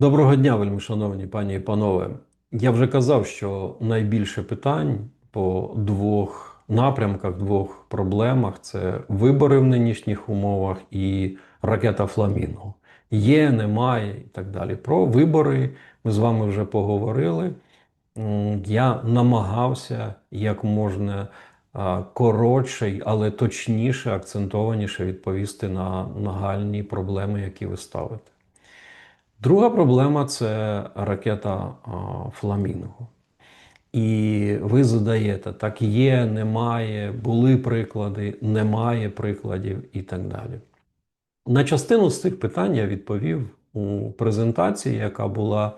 Доброго дня, вельми шановні пані і панове. Я вже казав, що найбільше питань по двох напрямках, двох проблемах це вибори в нинішніх умовах і ракета Фламінго. Є, немає і так далі. Про вибори ми з вами вже поговорили. Я намагався як можна коротше, але точніше, акцентованіше відповісти на нагальні проблеми, які ви ставите. Друга проблема це ракета Фламінго. І ви задаєте, так є, немає, були приклади, немає прикладів і так далі. На частину з цих питань я відповів у презентації, яка була.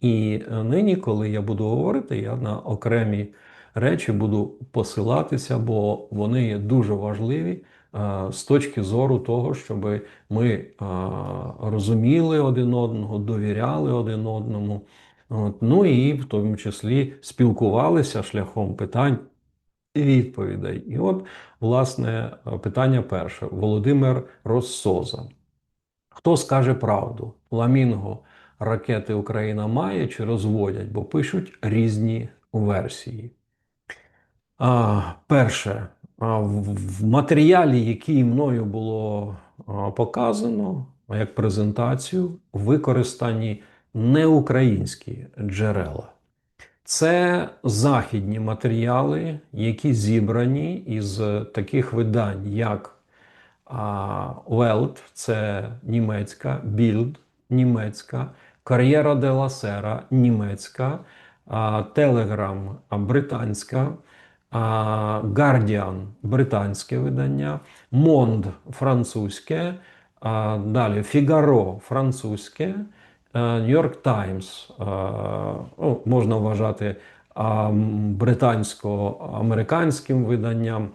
І нині, коли я буду говорити, я на окремі речі буду посилатися, бо вони є дуже важливі з точки зору того, щоб ми е, розуміли один одного, довіряли один одному. От, ну і в тому числі спілкувалися шляхом питань і відповідей. І от, власне, питання перше. Володимир Россоза. Хто скаже правду? Фламінго ракети Україна має чи розводять, бо пишуть різні версії. А, перше, в, матеріалі, який мною було показано, як презентацію, використані неукраїнські джерела. Це західні матеріали, які зібрані із таких видань, як Welt, це німецька, Bild, німецька, Кар'єра де ла Сера, німецька, Telegram британська, Guardian британське видання, Монд французьке, далі Фігаро французьке. Нью-Йорк Таймс ну, можна вважати британсько-американським виданням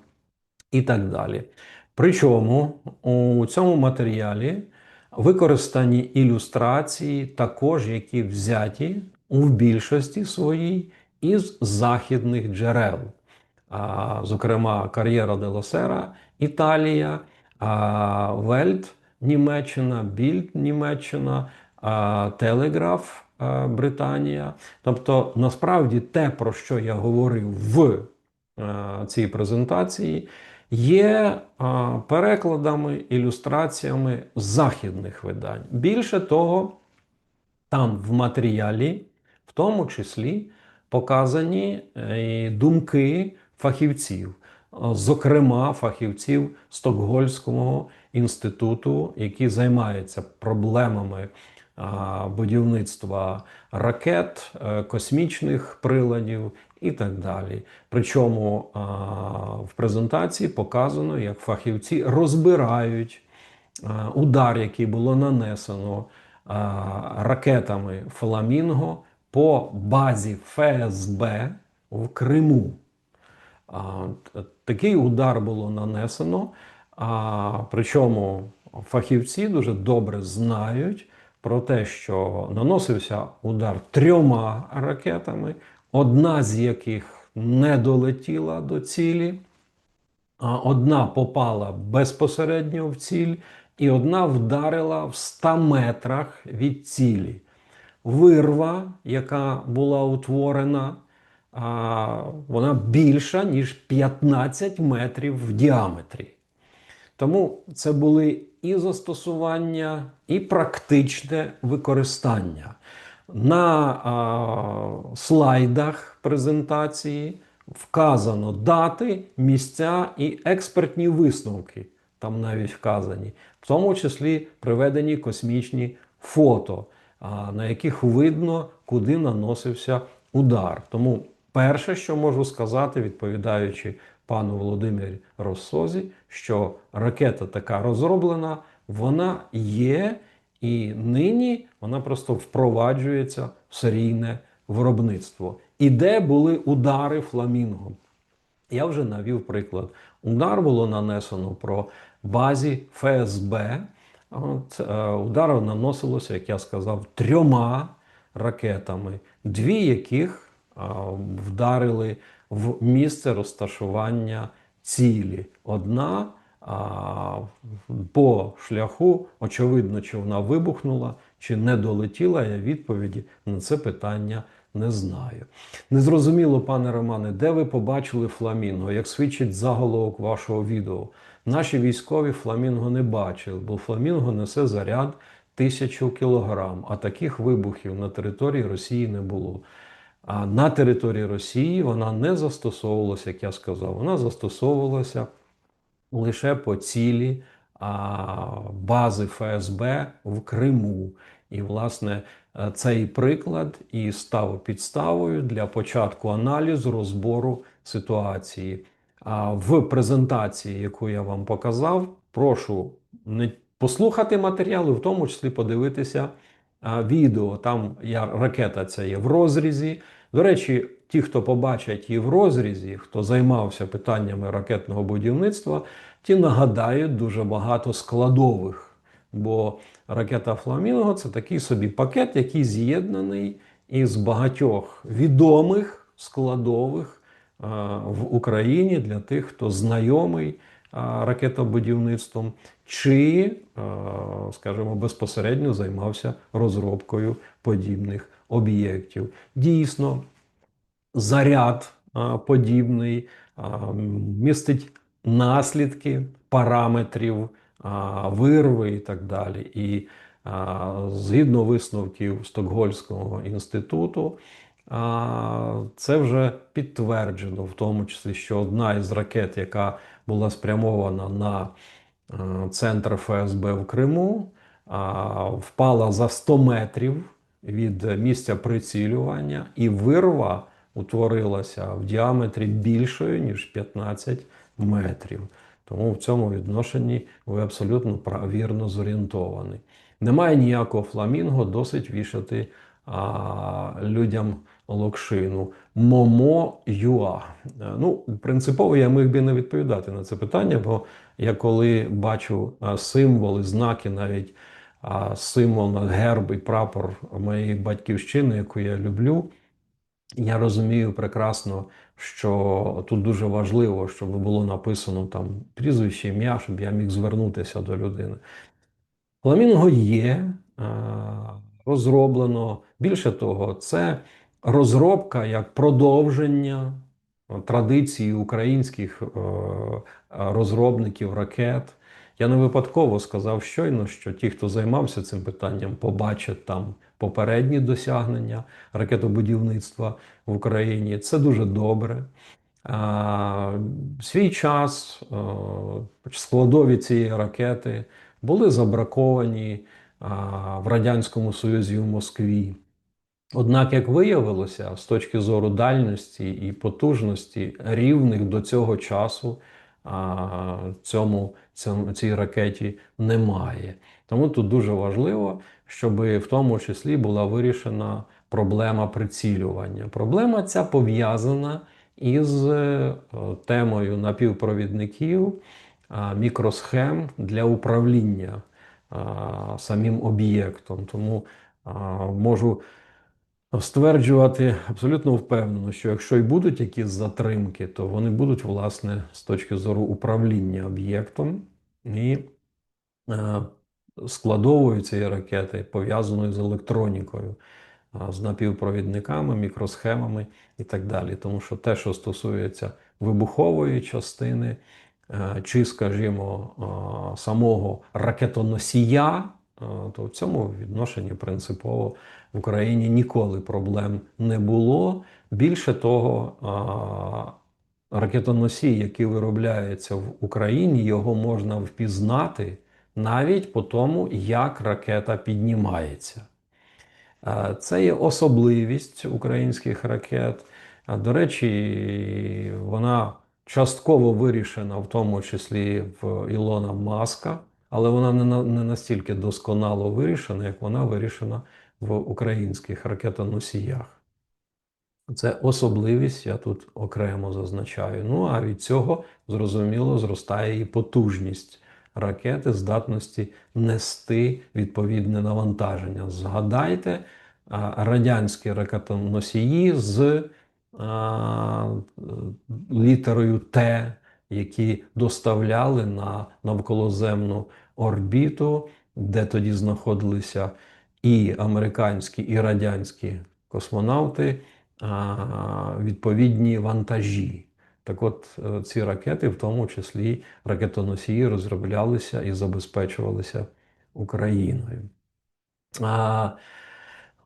і так далі. Причому у цьому матеріалі використані ілюстрації, також які взяті у більшості своїй із західних джерел. Зокрема, кар'єра де Лосера, Італія, Вельт, Німеччина, Більд, Німеччина. Телеграф Британія. Тобто, насправді, те, про що я говорив в цій презентації, є перекладами, ілюстраціями західних видань. Більше того, там в матеріалі, в тому числі, показані е, думки фахівців, зокрема фахівців Стокгольмського інституту, які займаються проблемами будівництва ракет, е, космічних приладів і так далі. Причому в презентації показано, як фахівці розбирають удар, який було нанесено ракетами Фламінго по базі ФСБ в Криму. Такий удар було нанесено. Причому фахівці дуже добре знають про те, що наносився удар трьома ракетами, одна з яких не долетіла до цілі, одна попала безпосередньо в ціль, і одна вдарила в 100 метрах від цілі. Вирва, яка була утворена, вона більша, ніж 15 метрів в діаметрі. Тому це були і застосування, і практичне використання. На а, слайдах презентації вказано дати, місця і експертні висновки. Там навіть вказані, в тому числі приведені космічні фото, а, на яких видно, куди наносився удар. Тому перше, що можу сказати, відповідаючи пану Володимирі Россозі, що ракета така розроблена, вона є, і нині вона просто впроваджується в серійне виробництво. І де були удари фламінго? Я вже навів приклад. Удар було нанесено про базі ФСБ. От, е, Удар наносилося, як я сказав, трьома ракетами, дві яких вдарили в місце розташування цілі. Одна по шляху, очевидно, чи вона вибухнула, чи не долетіла, я відповіді на це питання не знаю. Незрозуміло, пане Романе, де ви побачили фламінго, як свідчить заголовок вашого відео. Наші військові фламінго не бачили, бо фламінго несе заряд тисячу кілограм, а таких вибухів на території Росії не було. На території Росії вона не застосовувалася, як я сказав, вона застосовувалася лише по цілі бази ФСБ в Криму. І, власне, е, цей приклад і став підставою для початку аналізу розбору ситуації. А в презентації, яку я вам показав, прошу не послухати матеріали, в тому числі подивитися відео. Там я, ракета ця є в розрізі. До речі, ті, хто побачать її в розрізі, хто займався питаннями ракетного будівництва, ті нагадають дуже багато складових. Бо ракета Фламінго це такий собі пакет, який з'єднаний із багатьох відомих складових в Україні для тих, хто знайомий ракетобудівництвом, чи, скажімо, безпосередньо займався розробкою подібних об'єктів. Дійсно, заряд подібний містить наслідки параметрів вирви і так далі. І згідно висновків Стокгольмського інституту, це вже підтверджено, в тому числі, що одна із ракет, яка була спрямована на центр ФСБ в Криму, впала за 100 метрів від місця прицілювання, і вирва утворилася в діаметрі більшою, ніж 15 метрів. Тому в цьому відношенні ви абсолютно вірно зорієнтовані. Немає ніякого фламінго, досить вішати а, людям локшину. Момо Юа. Ну, принципово я міг би не відповідати на це питання, бо я коли бачу символи, знаки, навіть символ герб і прапор моєї батьківщини, яку я люблю, я розумію прекрасно, що тут дуже важливо, щоб було написано там прізвище, ім'я, щоб я міг звернутися до людини. Фламінго є, е, розроблено. Більше того, це розробка як продовження традиції українських е, розробників ракет. Я не випадково сказав щойно, що ті, хто займався цим питанням, побачать там попередні досягнення ракетобудівництва в Україні. Це дуже добре. Свій час складові цієї ракети були забраковані в Радянському Союзі в Москві. Однак, як виявилося, з точки зору дальності і потужності рівних до цього часу цьому, цій ракеті немає. Тому тут дуже важливо, щоб в тому числі була вирішена проблема прицілювання. Проблема ця пов'язана із е, темою напівпровідників, мікросхем для управління самим об'єктом. Тому можу стверджувати абсолютно впевнено, що якщо й будуть якісь затримки, то вони будуть власне з точки зору управління об'єктом і е, складовою цієї ракети пов'язаною з електронікою, з напівпровідниками, мікросхемами і так далі. Тому що те, що стосується вибухової частини, е, чи, скажімо, самого ракетоносія, то в цьому відношенні принципово в Україні ніколи проблем не було. Більше того, ракетоносій, який виробляється в Україні, його можна впізнати навіть по тому, як ракета піднімається. Е, Це є особливість українських ракет. До речі, вона частково вирішена, в тому числі в Ілона Маска, але вона не на- не настільки досконало вирішена, як вона вирішена в українських ракетоносіях. Це особливість, я тут окремо зазначаю. Ну а від цього зрозуміло зростає і потужність ракети, здатності нести відповідне навантаження. Згадайте радянські ракетоносії з а, літерою Т, які доставляли на навколоземну орбіту, де тоді знаходилися і американські, і радянські космонавти відповідні вантажі. Так от е, ці ракети, в тому числі ракетоносії, розроблялися і забезпечувалися Україною.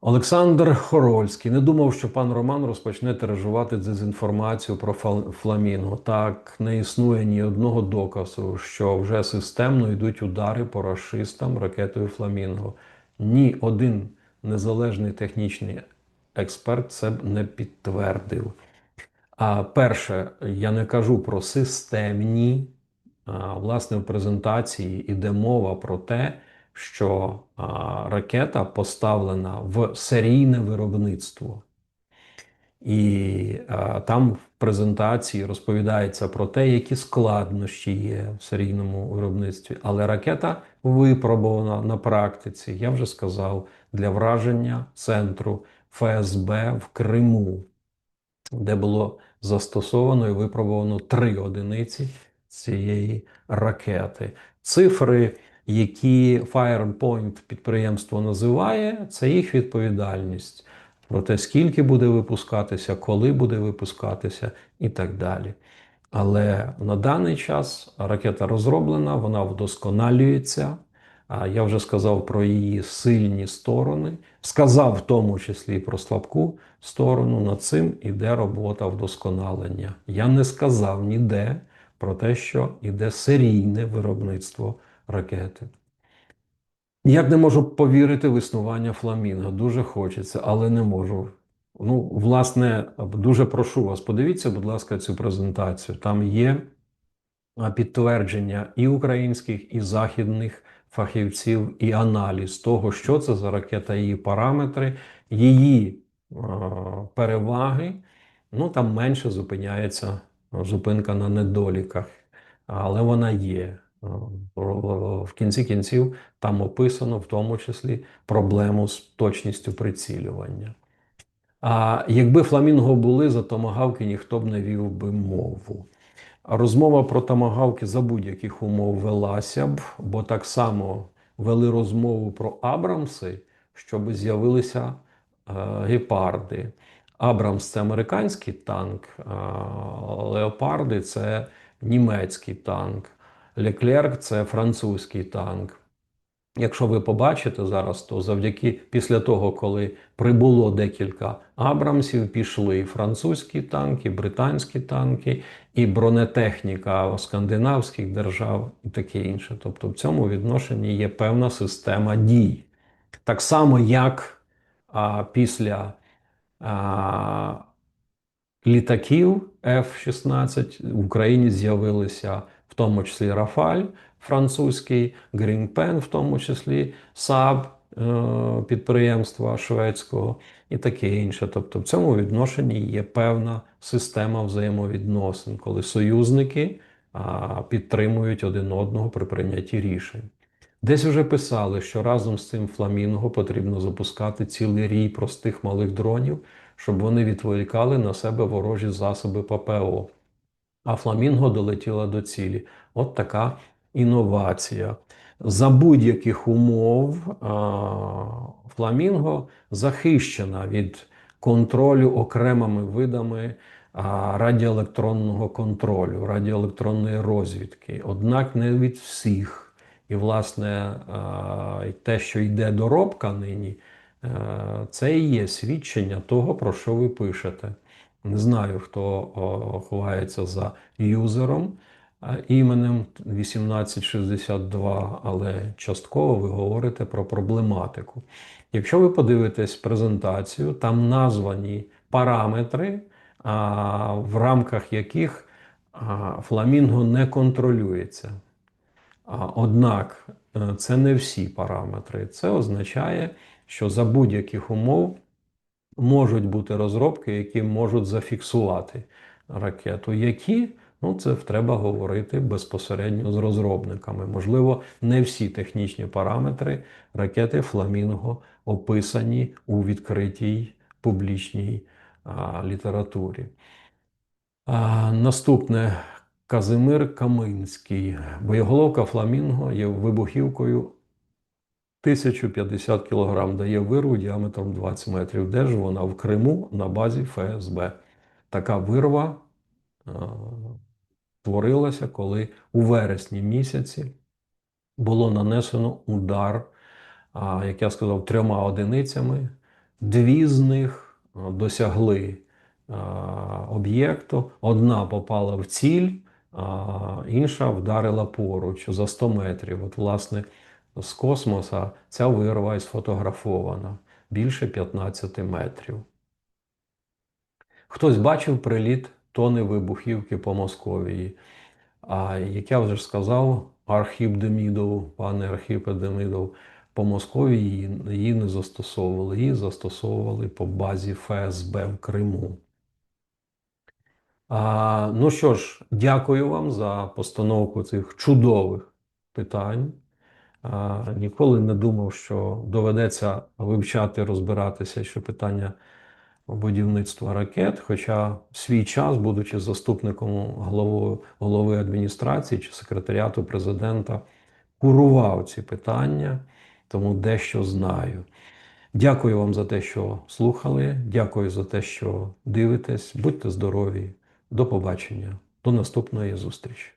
Олександр Хорольський не думав, що пан Роман розпочне тиражувати дезінформацію про Фламінго. Так не існує ні одного доказу, що вже системно йдуть удари по расистам ракетою Фламінго. Ні один незалежний технічний експерт це б не підтвердив. А перше, я не кажу про системні. А, власне, в презентації йде мова про те, що а, ракета поставлена в серійне виробництво. І а, там в презентації розповідається про те, які складнощі є в серійному виробництві. Але ракета випробована на практиці, я вже сказав, для враження центру ФСБ в Криму, де було застосовано і випробовано три одиниці цієї ракети. Цифри, які Firepoint підприємство називає, це їх відповідальність про те, скільки буде випускатися, коли буде випускатися і так далі. Але на даний час ракета розроблена, вона вдосконалюється. Я вже сказав про її сильні сторони, сказав в тому числі і про слабку сторону. Над цим іде робота вдосконалення. Я не сказав ніде про те, що іде серійне виробництво ракети. Ніяк не можу повірити в існування фламінго. Дуже хочеться, але не можу. Ну, власне, дуже прошу вас, подивіться, будь ласка, цю презентацію. Там є підтвердження і українських, і західних фахівців і аналіз того, що це за ракета, її параметри, її е, переваги. Ну там менше зупиняється зупинка на недоліках, але вона є. Е, в кінці кінців там описано в тому числі проблему з точністю прицілювання. А якби фламінго були за томагавки, ніхто б не вів би мову. Розмова про тамагавки за будь-яких умов велася б, бо так само вели розмову про Абрамси, щоб з'явилися е, гепарди. Абрамс це американський танк, а леопарди це німецький танк. Леклерк це французький танк. Якщо ви побачите зараз, то завдяки після того, коли прибуло декілька Абрамсів, пішли і французькі танки, і британські танки, і бронетехніка скандинавських держав, і таке інше. Тобто, в цьому відношенні є певна система дій. Так само, як а, після а, літаків F-16 в Україні з'явилися в тому числі Рафаль французький, Грінпен, в тому числі САБ е, підприємства шведського і таке інше. Тобто в цьому відношенні є певна система взаємовідносин, коли союзники підтримують один одного при прийнятті рішень. Десь вже писали, що разом з цим фламінго потрібно запускати цілий рій простих малих дронів, щоб вони відволікали на себе ворожі засоби ППО. А фламінго долетіла до цілі. От така інновація. За будь-яких умов фламінго захищена від контролю окремими видами радіоелектронного контролю, радіоелектронної розвідки. Однак не від всіх. І, власне, те, що йде доробка нині, е, це і є свідчення того, про що ви пишете. Не знаю, хто ховається за юзером іменем 1862, але частково ви говорите про проблематику. Якщо ви подивитесь презентацію, там названі параметри, в рамках яких фламінго не контролюється. Однак е, це не всі параметри. Це означає, що за будь-яких умов можуть бути розробки, які можуть зафіксувати ракету. Які Ну, це треба говорити безпосередньо з розробниками. Можливо, не всі технічні параметри ракети Фламінго описані у відкритій публічній а, літературі. А, Наступне Казимир Каминський. Боєголовка Фламінго є вибухівкою 1050 кг дає вирву діаметром 20 метрів. Де ж вона? В Криму на базі ФСБ. Така вирва е, творилася, коли у вересні місяці було нанесено удар, як я сказав, трьома одиницями. Дві з них досягли а, об'єкту. Одна попала в ціль, а інша вдарила поруч за 100 метрів. От, власне, з космоса ця вирва і сфотографована більше 15 метрів. Хтось бачив приліт тони вибухівки по Московії. А як я вже сказав, Архіп Демідов, пане Архіпе Демідов, по Московії її, не застосовували, її застосовували по базі ФСБ в Криму. А, ну що ж, дякую вам за постановку цих чудових питань. Ніколи не думав, що доведеться вивчати, розбиратися ще питання будівництва ракет. Хоча в свій час, будучи заступником голови, голови адміністрації чи секретаріату президента, курував ці питання, тому дещо знаю. Дякую вам за те, що слухали. Дякую за те, що дивитесь. Будьте здорові. До побачення. До наступної зустрічі.